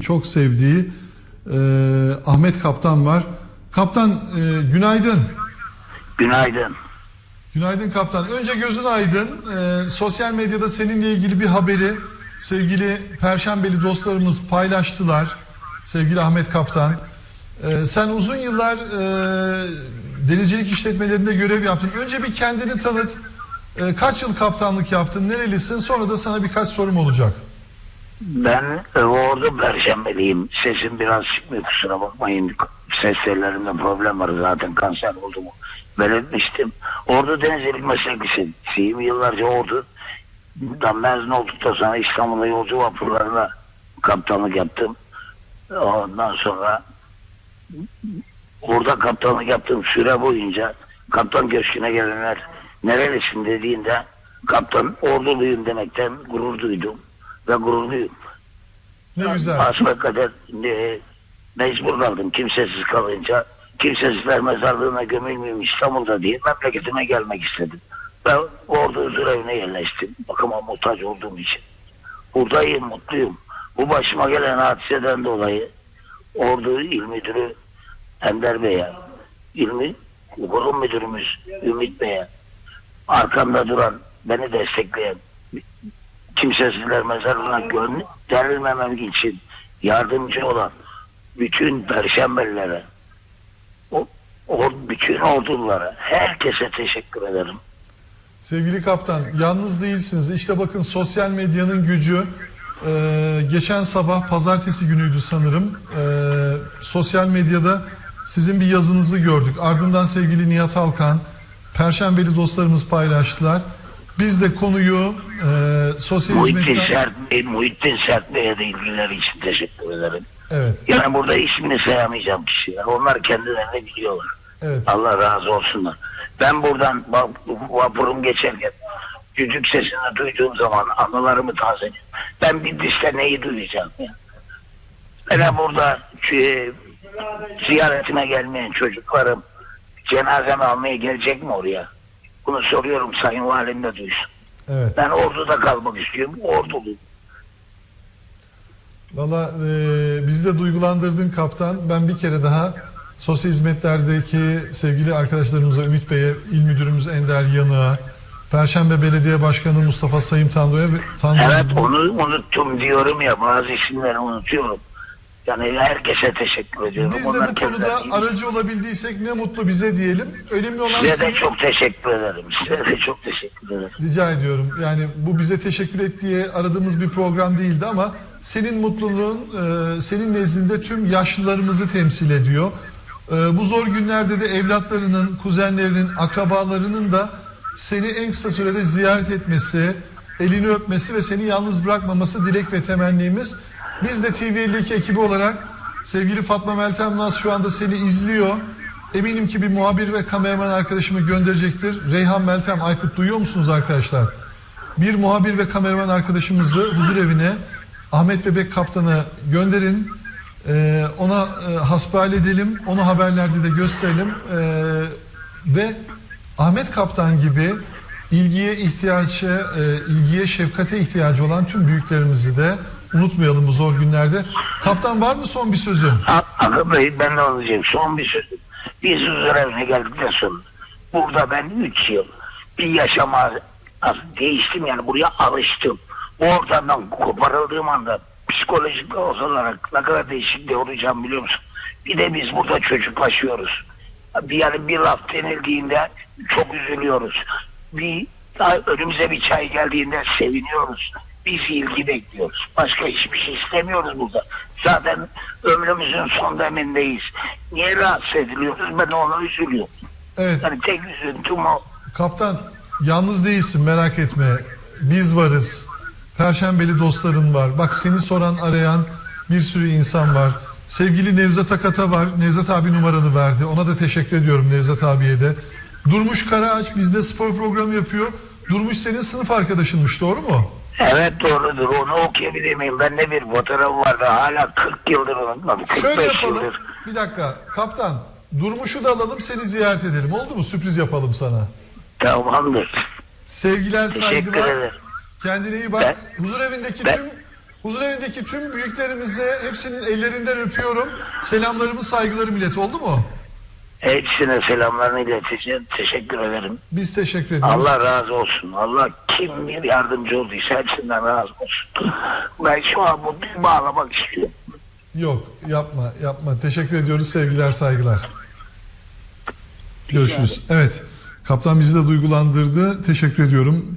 çok sevdiği e, Ahmet Kaptan var. Kaptan e, günaydın. Günaydın. Günaydın kaptan. Önce gözün aydın. E, sosyal medyada seninle ilgili bir haberi sevgili Perşembeli dostlarımız paylaştılar. Sevgili Ahmet Kaptan. E, sen uzun yıllar e, denizcilik işletmelerinde görev yaptın. Önce bir kendini tanıt. E, kaç yıl kaptanlık yaptın? Nerelisin? Sonra da sana birkaç sorum olacak. Ben e, Ordu Perşembeliyim. Sesim biraz çıkmıyor kusura bakmayın. Ses tellerimde problem var zaten kanser olduğumu belirtmiştim. Ordu Denizcilik Mesleklisiyim. Yıllarca Ordu'dan mezun olduktan sonra İstanbul'da yolcu vapurlarına kaptanlık yaptım. Ondan sonra orada kaptanlık yaptığım süre boyunca kaptan köşküne gelenler nerelisin dediğinde kaptan orduluyum demekten gurur duydum ve gururluyum. Ne güzel. Hasbelkader e, mecbur kaldım kimsesiz kalınca. Kimsesizler mezarlığına gömülmeyeyim İstanbul'da diye memleketime gelmek istedim. Ben orada huzur evine yerleştim. Bakıma muhtaç olduğum için. Buradayım, mutluyum. Bu başıma gelen hadiseden dolayı Ordu İl Müdürü Ender Bey'e, İlmi Kurum Müdürümüz Ümit Bey'e, arkamda duran, beni destekleyen, kimsesizler mezarlığına gönderilmemem için yardımcı olan bütün perşembelilere, o, o bütün ordulara, herkese teşekkür ederim. Sevgili kaptan, yalnız değilsiniz. İşte bakın sosyal medyanın gücü. Ee, geçen sabah pazartesi günüydü sanırım. Ee, sosyal medyada sizin bir yazınızı gördük. Ardından sevgili Nihat Alkan, Perşembeli dostlarımız paylaştılar. Biz de konuyu e, sosyal Muhittin hizmetten... Sert Bey, Muhittin Sert Bey'e de ilgileri için teşekkür ederim. Evet, Yani burada ismini sayamayacağım kişiler. Onlar kendilerini biliyorlar. evet. Allah razı olsunlar. Ben buradan va- vapurum geçerken düdük sesini duyduğum zaman anılarımı tazeledim. Ben Bitlis'te neyi duyacağım ya? Ben burada e, ziyaretime gelmeyen çocuklarım cenazemi almaya gelecek mi oraya? Bunu soruyorum Sayın Valim de duysun. evet. Ben orduda kalmak istiyorum. Orduluyum. Valla e, bizi de duygulandırdın kaptan. Ben bir kere daha sosyal hizmetlerdeki sevgili arkadaşlarımıza Ümit Bey'e, İl Müdürümüz Ender Yanık'a, Perşembe Belediye Başkanı Mustafa Sayım Tando'ya ve Tando'ya Evet onu unuttum diyorum ya bazı isimleri unutuyorum. Yani herkese teşekkür ediyorum. Biz de bu konuda aracı olabildiysek ne mutlu bize diyelim. Önemli olan Size de çok teşekkür ederim. Size de çok teşekkür ederim. Rica ediyorum. Yani bu bize teşekkür et diye aradığımız bir program değildi ama senin mutluluğun e, senin nezdinde tüm yaşlılarımızı temsil ediyor. E, bu zor günlerde de evlatlarının, kuzenlerinin, akrabalarının da seni en kısa sürede ziyaret etmesi, elini öpmesi ve seni yalnız bırakmaması dilek ve temennimiz. Biz de TV52 ekibi olarak sevgili Fatma Meltem Naz şu anda seni izliyor. Eminim ki bir muhabir ve kameraman arkadaşımı gönderecektir. Reyhan Meltem Aykut duyuyor musunuz arkadaşlar? Bir muhabir ve kameraman arkadaşımızı huzur evine Ahmet Bebek Kaptan'a gönderin. Ee, ona e, hasbihal edelim. Onu haberlerde de gösterelim. Ee, ve Ahmet Kaptan gibi ilgiye ihtiyacı, e, ilgiye şefkate ihtiyacı olan tüm büyüklerimizi de unutmayalım bu zor günlerde. Kaptan var mı son bir sözün? Akın Bey ben de olacağım. Son bir söz. Biz huzur evine geldikten sonra burada ben 3 yıl bir yaşama değiştim yani buraya alıştım. O ortamdan koparıldığım anda psikolojik olarak ne kadar değişikliği olacağım biliyor musun? Bir de biz burada çocuklaşıyoruz. Yani bir laf denildiğinde çok üzülüyoruz. Bir önümüze bir çay geldiğinde seviniyoruz. Biz ilgi bekliyoruz. Başka hiçbir şey istemiyoruz burada. Zaten ömrümüzün son demindeyiz. Niye rahatsız ediliyoruz? Ben ona üzülüyorum. Evet. Yani tek üzüntüm o. Kaptan yalnız değilsin merak etme. Biz varız. Perşembeli dostların var. Bak seni soran arayan bir sürü insan var. Sevgili Nevzat Akat'a var. Nevzat abi numaranı verdi. Ona da teşekkür ediyorum Nevzat abiye de. Durmuş Karaağaç bizde spor programı yapıyor. Durmuş senin sınıf arkadaşınmış doğru mu? Evet doğrudur. Onu okuyabilir miyim? Bende bir fotoğraf vardı. Hala 40 yıldır unutmadım. 45 Şöyle yapalım. yıldır. Bir dakika kaptan. Durmuş'u da alalım seni ziyaret edelim. Oldu mu? Sürpriz yapalım sana. Tamamdır. Sevgiler, Teşekkür saygılar. ederim. Kendine iyi bak. Ben- Huzur evindeki ben- tüm Huzurevindeki tüm büyüklerimize hepsinin ellerinden öpüyorum. Selamlarımı, saygılarımı ilet oldu mu? Hepsine selamlarını ileteceğim. Teşekkür ederim. Biz teşekkür ediyoruz. Allah razı olsun. Allah kim bir yardımcı olduysa hepsinden razı olsun. Ben şu an bu bir bağlamak istiyorum. Yok yapma yapma. Teşekkür ediyoruz. Sevgiler saygılar. Görüşürüz. Evet. Kaptan bizi de duygulandırdı. Teşekkür ediyorum.